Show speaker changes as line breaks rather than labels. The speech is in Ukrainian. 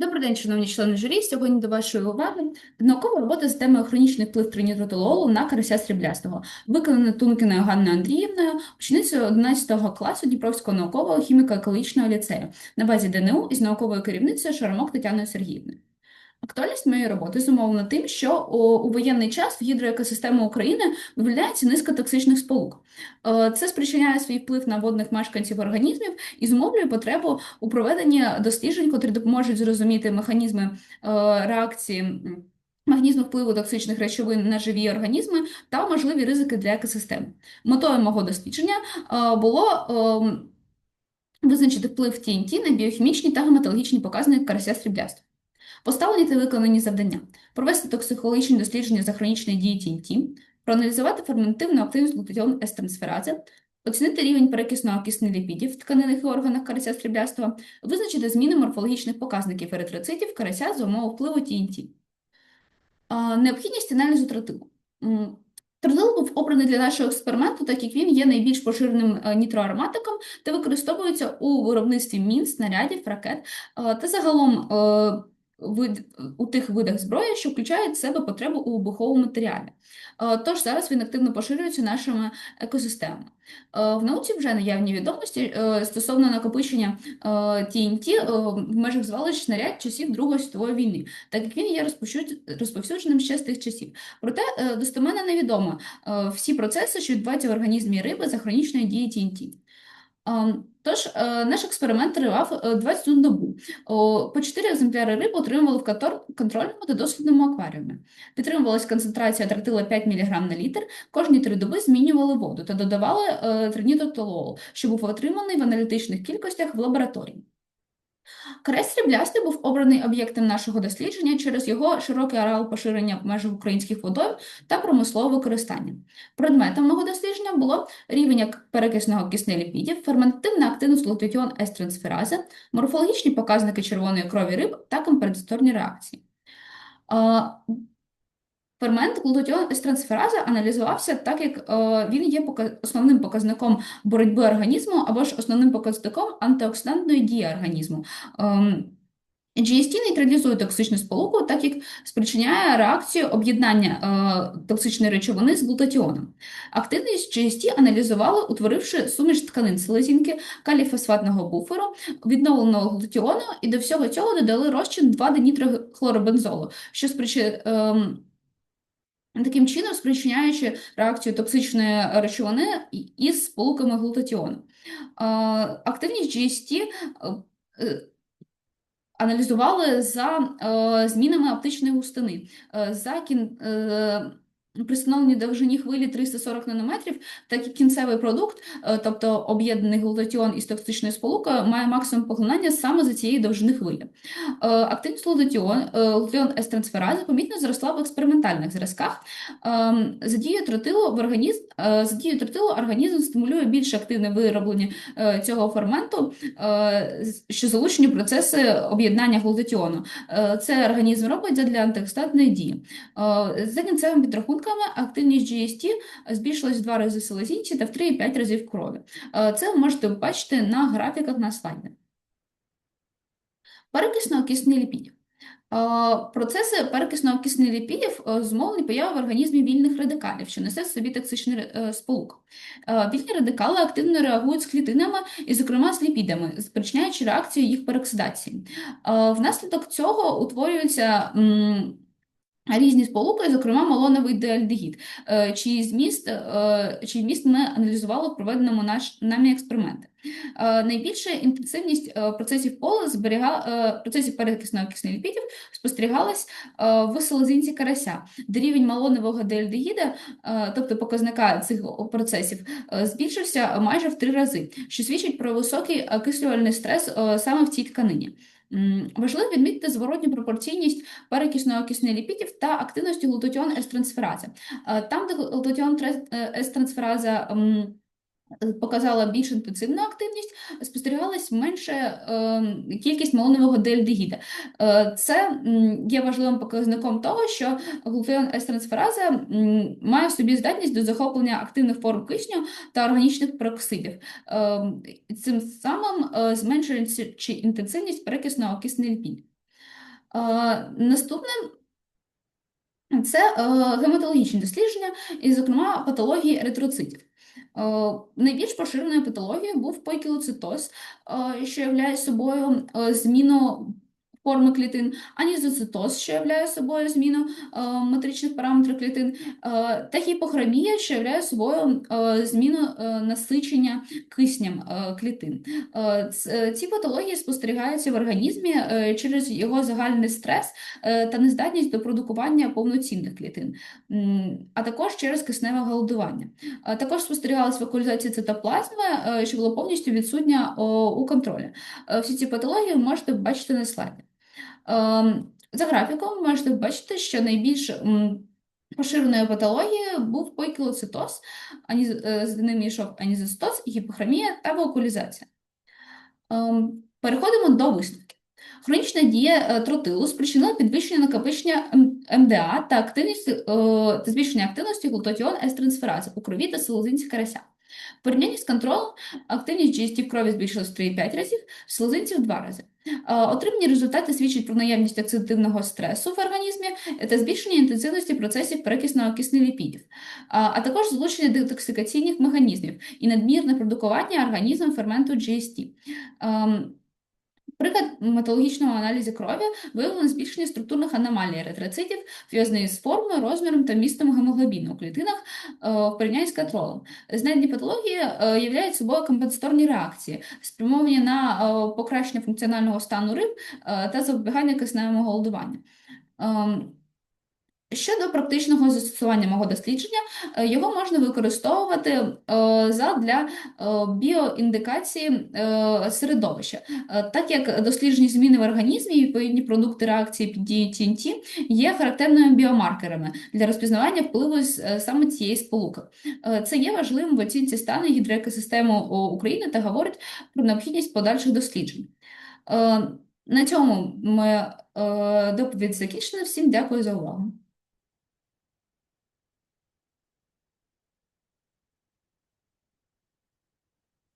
Добрий день, шановні члени журі. Сьогодні до вашої уваги наукова робота з темою хронічний вплив тринітротололу на карася сріблястого, виконана Тункіною Ганною Андріївною, ученицею 11 класу Дніпровського наукового хіміко-екологічного ліцею на базі ДНУ із науковою керівницею Шарамок Тетяною Сергіївною. Актуальність моєї роботи зумовлена тим, що у, воєнний час в гідроекосистему України виявляється низка токсичних сполук. Е, Це спричиняє свій вплив на водних мешканців організмів і зумовлює потребу у проведенні досліджень, котрі допоможуть зрозуміти механізми е, реакції. Механізму впливу токсичних речовин на живі організми та можливі ризики для екосистеми. Метою мого дослідження е, було ем, визначити вплив TNT на біохімічні та гематологічні показники карася сріблястого. Поставлені та виконані завдання: провести токсикологічні дослідження за хронічної дії TNT, проаналізувати ферментивну активність глутатіон естрансферази, оцінити рівень перекисного киснеліпідів в тканинних і органах карася сріблястого, визначити зміни морфологічних показників еритроцитів карася за умови впливу TNT. Необхідність аналізу тротилу. Тротил був обраний для нашого експерименту, так як він є найбільш поширеним е, нітроароматиком та використовується у виробництві мін, снарядів, ракет е, та загалом е, вид, у тих видах зброї, що включають в себе потребу у вибуховому матеріалі. Е, Тож зараз він активно поширюється нашими екосистемами. Е, В науці вже наявні відомості е, стосовно накопичення TNT в межах звалищ снаряд часів Другої світової війни, так як він є розповсюд- розповсюдженим ще з тих часів. Проте достеменно невідомо всі процеси, що відбуваються в організмі риби за хронічної дії TNT. Тож, е, наш експеримент тривав е, 21 добу. По 4 екземпляри риб отримували в контрольному та дослідному акваріумі. Підтримувалась концентрація тротила 5 мг на літр. Кожні три доби змінювали воду та додавали е, тринітотолол, що був отриманий в аналітичних кількостях в лабораторії. Карась сріблястий був обраний об'єктом нашого дослідження через його широкий ареал поширення в межах українських водойм та промислове використання. Предметом мого дослідження було рівень перекисного киснеліпідів, ферментативна активність лутетіон естрансферази, морфологічні показники червоної крові риб та компенсаторні реакції. Фермент глутатіон естрансфераза аналізувався так, як е, він є основним показником боротьби організму або ж основним показником антиоксидантної дії організму. Ем, GST нейтралізує токсичну сполуку, так як спричиняє реакцію об'єднання е, токсичної речовини з глутатіоном. Активність GST аналізували, утворивши суміш тканин селезінки, каліфосфатного буферу, відновленого глутатіону, і до всього цього додали розчин 2-денитрохлоробензолу, що спричиняє. Ем, Таким чином, спричиняючи реакцію токсичної речовини із сполуками глутатіону. Активність GST е, аналізували за е, змінами оптичної густини. Е, За кін, при встановленій довжині хвилі 340 нанометрів, так і кінцевий продукт, е, тобто об'єднаний глутатіон із токсичною сполукою, має максимум поглинання саме за цієї довжини хвилі. Е, Активність глутатіон, е, глутатіон естрансферази помітно зросла в експериментальних зразках. Ем, За дією тротилу в організм, за дією тротилу організм стимулює більш активне вироблення цього ферменту, що залучені процеси об'єднання глутатіону. Це організм робить для антиоксидантної дії. За кінцевими підрахунками, активність GST збільшилась в два рази в селезінці та в 3,5 разів крові. Е, Це ви можете бачити на графіках на слайді. Перекисно кисні ліпідів. Е, Процеси перекисного киснеліпідів е, зумовлені появи в організмі вільних радикалів, що несе в собі токсичний сполук. Вільні радикали активно реагують з клітинами і, зокрема, з ліпідами, спричиняючи реакцію їх пероксидації. Е, Внаслідок цього утворюються різні сполуки, зокрема малоновий деальдегід, е, чий зміст, е, чий вміст ми аналізували в проведеному наш, нами експерименти. Е, Найбільша інтенсивність процесів пола зберіга, процесів перекисного киснеліпідів спостерігалась в селезінці карася, де рівень малонового деальдегіда, е, тобто показника цих процесів, збільшився майже в три рази, що свідчить про високий окислювальний стрес саме в цій тканині. Важливо відмітити зворотню пропорційність перекисного киснеліпідів та активності глутатіон-естрансфераза. Е, Там, де глутатіон трес- е, естрансфераза показала більш інтенсивну активність, спостерігалась менше е, кількість малонового деальдегіда. Е, це є важливим показником того, що глутеон естрансфераза має в собі здатність до захоплення активних форм кисню та органічних пероксидів. Е, цим самим е, зменшується інтенсивність перекисного киснеліпідів. Е, Наступне це гематологічні дослідження, і, зокрема, патології еритроцитів. Е, Найбільш поширеною патологією був пойкілоцитоз, е, що являє собою е, зміну форми клітин, анізоцитоз, що являє собою зміну е, метричних параметрів клітин, е, та гіпохромія, що являє собою е, зміну насичення киснем е, клітин. Ці патології спостерігаються в організмі через його загальний стрес та нездатність до продукування повноцінних клітин, а також через кисневе голодування. Також спостерігалась вокалізація цитоплазми, що була повністю відсутня у контролі. Всі ці патології ви можете бачити на слайді. Ем, За графіком ви можете бачити, що найбільш поширеною патологією був пойкілоцитоз, ані- е, з ним йшов анізостоз, гіпохромія та вокалізація. Ем, Переходимо до висновків. Хронічна дія е, тротилу спричинила підвищення накопичення МДА та активність е, та збільшення активності глутатіон естрансферази у крові та селезинці карася. В порівнянні з контролем активність GST крові збільшилась в 3,5 разів, в в 2 рази. Е, Отримані результати свідчать про наявність оксидативного стресу в організмі та збільшення інтенсивності процесів перекисного киснеліпідів, а а також злучення детоксикаційних механізмів і надмірне продукування організмом ферменту GST. Ем, Приклад металогічного аналізу крові виявлено збільшення структурних аномалій еритроцитів, пов'язаних з формою, розміром та містом гемоглобіну у клітинах е, в порівнянні з контролем. Знайдені патології е, являють собою компенсаторні реакції, спрямовані на е, покращення функціонального стану риб та запобігання кисневому голодуванню. Щодо практичного застосування мого дослідження, е, його можна використовувати е, задля е, біоіндикації середовища, так як досліджені зміни в організмі і відповідні продукти реакції під дією TNT є характерними біомаркерами для розпізнавання впливу саме цієї сполуки. Це є важливим в оцінці стану гідроекосистеми України та говорить про необхідність подальших досліджень. На цьому ми доповідь закінчена. Всім дякую за увагу.